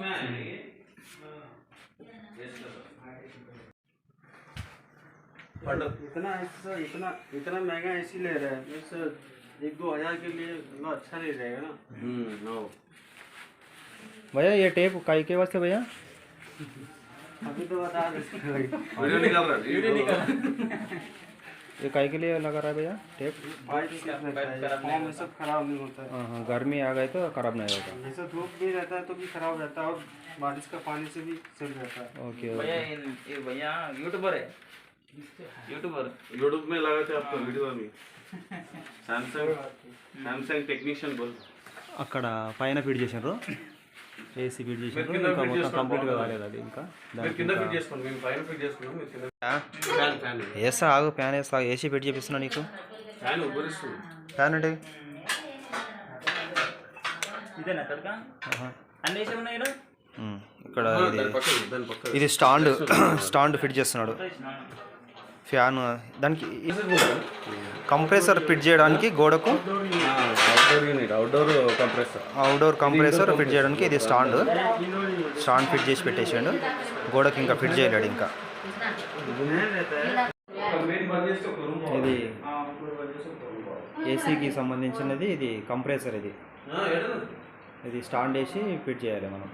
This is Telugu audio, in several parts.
में आया ये इतना ऐसा इतना इतना महँगा एसी ले रहे हैं। जैसे एक दो हज़ार के लिए अच्छा नहीं रहेगा ना। हम्म नो भैया ये टेप काई के वास्ते भैया? अभी तो बता रहे वीडियो निकाल रहा है। वीडियो निकाल ये काई के लिए लगा रहा है भैया टेप पाइप फॉर्म ये सब खराब नहीं होता है हाँ हाँ गर्मी आ गई तो खराब नहीं होगा जैसे धूप भी रहता है तो भी खराब रहता है और बारिश का पानी से भी सही रहता है ओके भैया इन- ये भैया यूट्यूबर है यूट्यूबर यूट्यूब में लगा थे आपका वीडियो में सैमसंग सैमसंग टेक्नीशियन बोल అక్కడ పైన ఫిట్ చేసినారు ఏసీ ఫిట్ చేసినారు ఇంకా మొత్తం కంప్లీట్గా కాలేదు అది ఇంకా. వేస్తా ఆగు ఫ్యాన్ వేస్తా ఏసీ ఫిట్ చేపిస్తున్నా నీకు? ఫ్యాన్ అంటే? ఇక్కడ ఇది స్టాండ్ స్టాండ్ ఫిట్ చేస్తున్నాడు. ఫ్యాన్ దానికి కంప్రెసర్ ఫిట్ చేయడానికి గోడకు outdoor unit outdoor compressor outdoor compressor fit చేయడానికి ఇది స్టాండ్. స్టాండ్ ఫిట్ చేసి పెట్టేసాడు. గోడకి ఇంకా ఫిట్ చేయలేడు ఇంకా. ఇది ఏసీకి సంబంధించినది ఇది కంప్రెసర్ ఇది. ఇది స్టాండ్ వేసి ఫిట్ చేయాలి మనం.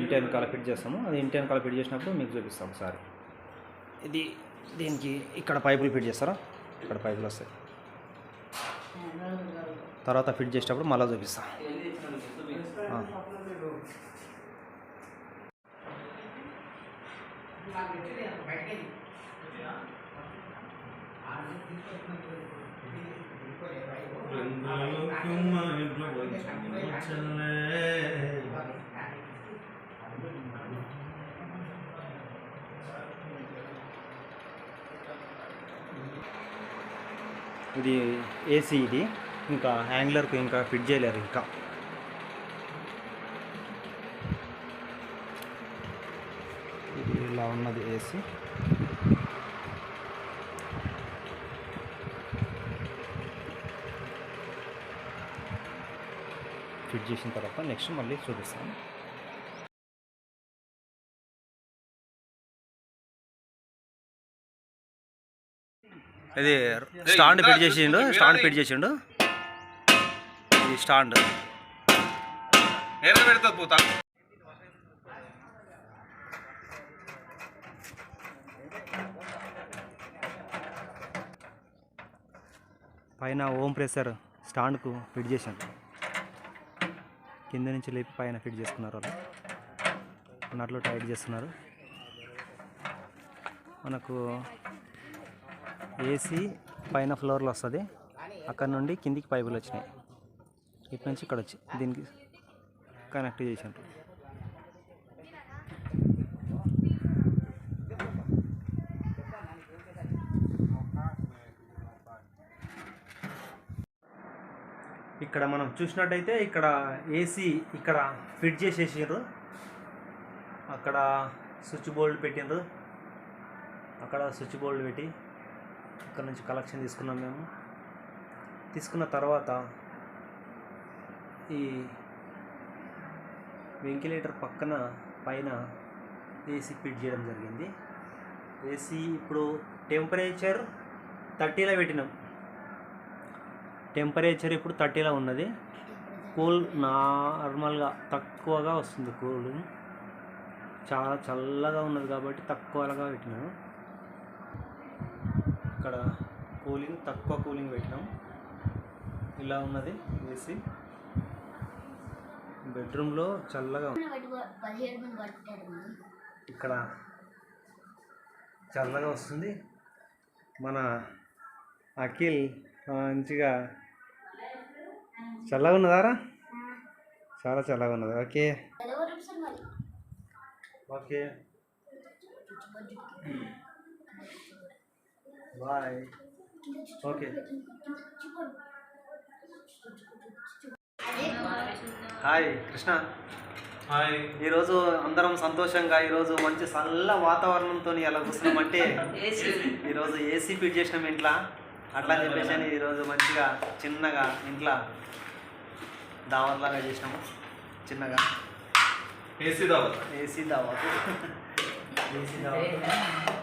ఇంటి వెనకాల ఫిట్ చేస్తాము. అది ఇంటి వెనకాల ఫిట్ చేసినప్పుడు మీకు చూపిస్తాం ఒకసారి. ఇది దీనికి ఇక్కడ పైపులు ఫిట్ చేస్తారా ఇక్కడ పైపులు వస్తాయి తర్వాత ఫిట్ చేసేటప్పుడు మళ్ళీ చూపిస్తా ఆ. ఇది ఏసీ ఇది ఇంకా హ్యాంగ్లర్కు ఇంకా ఫిట్ చేయలేరు ఇంకా. ఇది ఇలా ఉన్నది ఏసీ ఫిట్ చేసిన తర్వాత నెక్స్ట్ మళ్ళీ చూపిస్తాను. ఇది స్టాండ్ ఫిట్ చేసిండు స్టాండ్ ఫిట్ చేసిండు. ఇది స్టాండ్ పైన ఓం ప్రెషర్ స్టాండ్కు ఫిట్ చేశాను కింద నుంచి లేపి పైన ఫిట్ చేసుకున్నారు వాళ్ళు. అన్నట్లు టైట్ చేస్తున్నారు. మనకు ఏసీ పైన ఫ్లోర్లో వస్తుంది. అక్కడ నుండి కిందికి పైపులు వచ్చినాయి. ఇటు నుంచి ఇక్కడ వచ్చి దీనికి కనెక్ట్ చేశాను ఇక్కడ మనం చూసినట్టయితే ఇక్కడ ఏసీ ఇక్కడ ఫిట్ చేసేసారు అక్కడ స్విచ్ బోర్డు పెట్టిండ్రు. అక్కడ స్విచ్ బోర్డు పెట్టి ఇక్కడ నుంచి కలెక్షన్ తీసుకున్నాం మేము. తీసుకున్న తర్వాత ఈ వెంటిలేటర్ పక్కన పైన ఏసీ ఫిట్ చేయడం జరిగింది. ఏసీ ఇప్పుడు టెంపరేచర్ థర్టీలో పెట్టినాం. టెంపరేచర్ ఇప్పుడు థర్టీలో ఉన్నది. కూల్ నార్మల్గా తక్కువగా వస్తుంది కూల్. చాలా చల్లగా ఉన్నది కాబట్టి తక్కువగా పెట్టినాను ఇక్కడ కూలింగ్ తక్కువ కూలింగ్ పెట్టినాం. ఇలా ఉన్నది ఏసీ. బెడ్రూమ్లో చల్లగా ఇక్కడ చల్లగా వస్తుంది. మన అఖిల్ మంచిగా చల్లగా ఉన్నదారా చాలా చల్లగా ఉన్నది. Okay. Okay. Bye okay hi Krishna hi ఈరోజు అందరం సంతోషంగా ఈరోజు మంచి చల్ల వాతావరణంతో ఎలా కూర్చున్నామంటే ఈరోజు ఏసీ ఫిట్ చేసినాం ఇంట్లో. అట్లా చెప్పేసి అని ఈరోజు మంచిగా చిన్నగా ఇంట్లో దావత్లాగా చేసినాము చిన్నగా. ఏసీ దావత్. ఏసీ దావత్. ఏసీ ఇది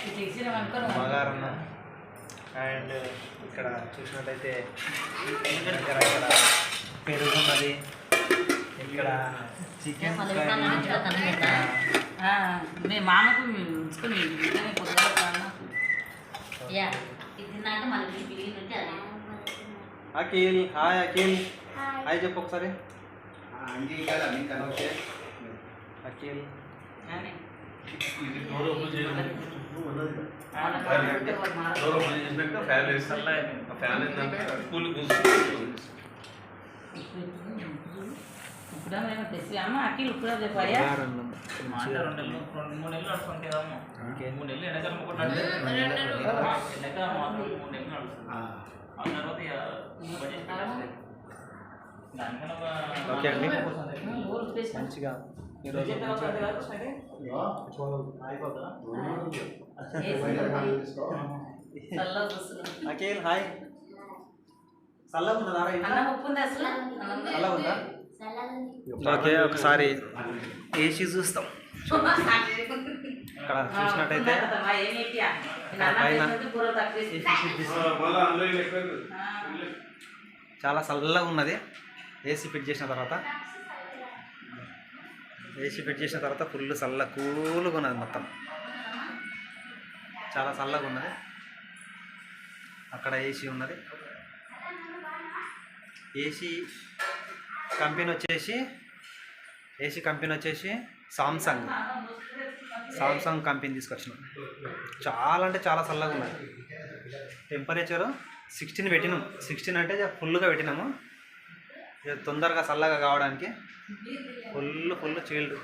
ఇచ్చిన అనుకో నువ్వు. బగారన్నం అండ్ ఇక్కడ చూసినట్టయితే ఇక్కడ ఇక్కడ పెరుగు ఉన్నది ఇక్కడ చికెన్ మీ మామకు ఉంచుకుని అఖిల్ హాయ్ అఖిల్. హాయ్. చెప్పు ఒకసారి. అఖిల్. కానీ ఇది డోర్ ఓపెన్ చేయాలి డోర్ ఓపెన్ చేసినాక ఫ్యాన్ వేస్తారు ఫ్యాన్ ఏంటంటే కూల్ కూర్చుంటుంది ఇప్పుడు మేము తెచ్చి అఖిల్ ఇప్పుడు చెప్పాయా బగారన్నం రెండు మూడు నెలలు నడుస్తుంది కదమ్మా మూడు నెలలు ఎండాకాలం ఒకటి మాత్రం మూడు నెలలు నడుస్తుంది ఆ తర్వాత దానికన్నా మంచిగా. ఈరోజు. అఖిల్ హాయ్. ఉంది ఉందా ఓకే ఒకసారి ఏసీ చూస్తాం. ఇక్కడ చూసినట్టయితే పైన చాలా చల్లగా ఉన్నది. ఏసీ ఫిట్ చేసిన తర్వాత. ఏసీ ఫిట్ చేసిన తర్వాత ఫుల్ చల్ల కూల్గా ఉన్నది మొత్తం. చాలా చల్లగా ఉన్నది. అక్కడ ఏసీ ఉన్నది. ఏసీ కంపెనీ వచ్చేసి ఏసీ కంపెనీ వచ్చేసి సామ్సంగ్. సామ్సంగ్ కంపెనీ తీసుకొచ్చినాం. చాలా అంటే చాలా చల్లగా ఉన్నది. టెంపరేచరు సిక్స్టీన్ పెట్టినాం. సిక్స్టీన్ అంటే ఫుల్గా పెట్టినాము. తొందరగా చల్లగా కావడానికి ఫుల్ ఫుల్ చీల్డ్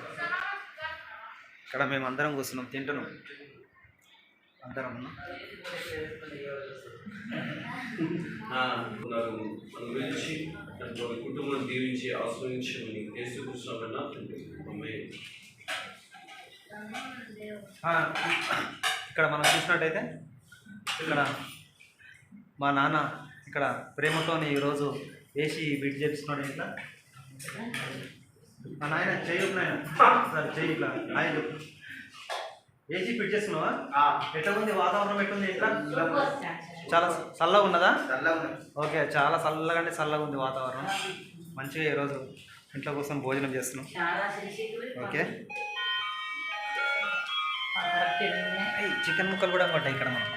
ఇక్కడ మేము అందరం కూర్చున్నాం తింటున్నాం. అందరం. కుటుంబం దీవించి ఆశ్రయించమని ఇక్కడ మనం చూసినట్టయితే ఇక్కడ మా నాన్న ఇక్కడ ప్రేమతో ఈరోజు వేసి బిడ్ చేపిస్తున్నాడు ఇట్లా. నాయన చెయ్యి నాయన. సరే చెయ్యి ఇట్లా. ఆయన ఏసీ ఫిట్ చేస్తున్నావా? ఎట్లా ఉంది వాతావరణం ఎట్లుంది ఇట్లా? చాలా చల్లగా ఉన్నదా? ఓకే చాలా చల్లగా అంటే చల్లగా ఉంది వాతావరణం. మంచిగా ఈరోజు ఇంట్లో కోసం భోజనం చేస్తున్నాం. ఓకే. చికెన్ ముక్కలు కూడా కొట్టాయి ఇక్కడ మనం.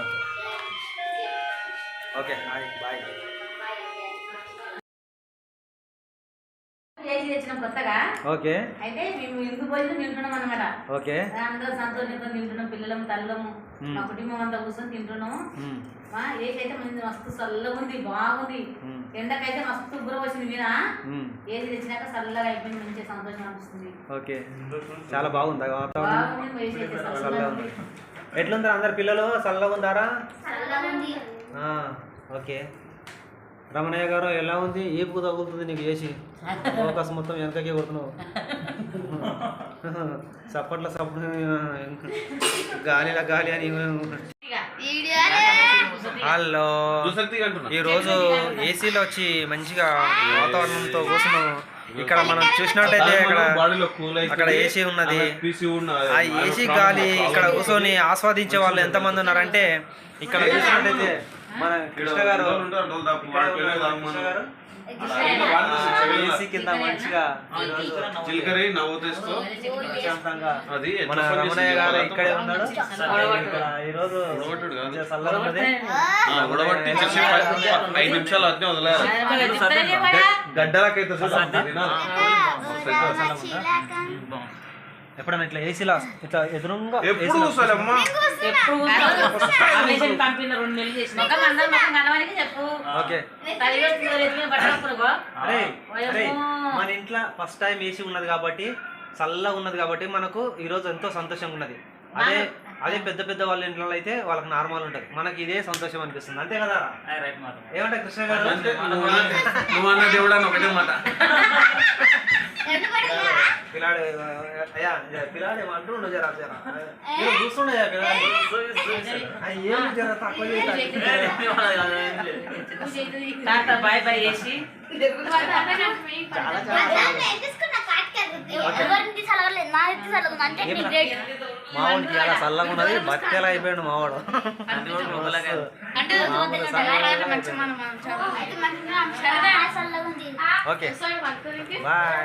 ఓకే. Okay hi bye. కొత్తగా? ఓకే. అయితే మేము ఇందు భోజనం తింటున్నాం అనమాట ఓకే. అందరూ సంతోషంతో తింటున్నాం పిల్లలం తల్లము మ్మ్. మా కుటుంబం అంతా కూర్చొని తింటున్నాం. మ్మ్. మా ఏకైతే మంచి మస్తు చల్లగా ఉంది బాగుంది. ఎండకైతే మస్తు వచ్చింది మీద మ్మ్. ఏది తెచ్చినాక చల్లగా అయిపోయింది మంచి సంతోషం అనిపిస్తుంది. ఓకే. చాలా బాగుంది వాతావరణం. ఎట్లుందా అందరు పిల్లలు? చల్లగా ఉందారా? చల్లగా ఉంది. ఆ, ఓకే. రమణయ్య గారు ఎలా ఉంది? ఏపు తగులుతుంది నీకు చేసి ఫోకస్ మొత్తం వెనకకే కొడుతున్నావు? చప్పట్ల సప్పుడు గాలిలా గాలి అని హలో. ఈ రోజు ఈరోజు ఏసీలో వచ్చి మంచిగా వాతావరణంతో కూర్చున్నాం ఇక్కడ మనం చూసినట్టయితే ఇక్కడ అక్కడ ఏసీ ఉన్నది ఉన్నది. ఆ ఏసీ గాలి ఇక్కడ కూర్చొని ఆస్వాదించే వాళ్ళు ఎంతమంది ఉన్నారంటే ఇక్కడ చూసినట్టయితే మన కృష్ణ గారు ఏసీ కింద మంచిగా చిలకరి నవ్వుతేస్తూ అది మన రమణయ్య గారు ఇక్కడే ఉన్నాడు. ఈరోజు ఐదు నిమిషాలు అట్నే వదిలేరు? గడ్డలకైతే తినాలి. ఎప్పుడైనా ఇట్లా ఏసీలో ఇట్లా ఎదురుగా ఎప్పుడు ఎప్పుడు పంపిన రెండు నెలలు అందరం చెప్పు. ఓకే. అరే అరే. మన ఇంట్లో ఫస్ట్ టైం ఏసీ ఉన్నది కాబట్టి చల్లగా ఉన్నది కాబట్టి మనకు ఈరోజు ఎంతో సంతోషంగా ఉన్నది. అదే అదే పెద్ద పెద్ద వాళ్ళ ఇంట్లో అయితే వాళ్ళకి నార్మల్ ఉంటుంది. మనకి ఇదే సంతోషం అనిపిస్తుంది. అంతే కదా? రైట్ మాట. ఏమంటే కృష్ణ గారు? నువ్వు అన్న దేవుడు అని ఒకటే మాట. పిల్లాడు అయ్యా పిల్లాడు ఏమంటుండు జరా జరా మీరు చూస్తుండే పిల్లాడు ఏం జరా తక్కువ చేయి, తక్కువ చేయి. టాటా బాయ్ బాయ్ చేసి చాలా చాలా నా అంటే నీ మావాడికి చాలా చల్లగా ఉన్నది బత్తెలా అయిపోయాడు మావాడు. Okay bye.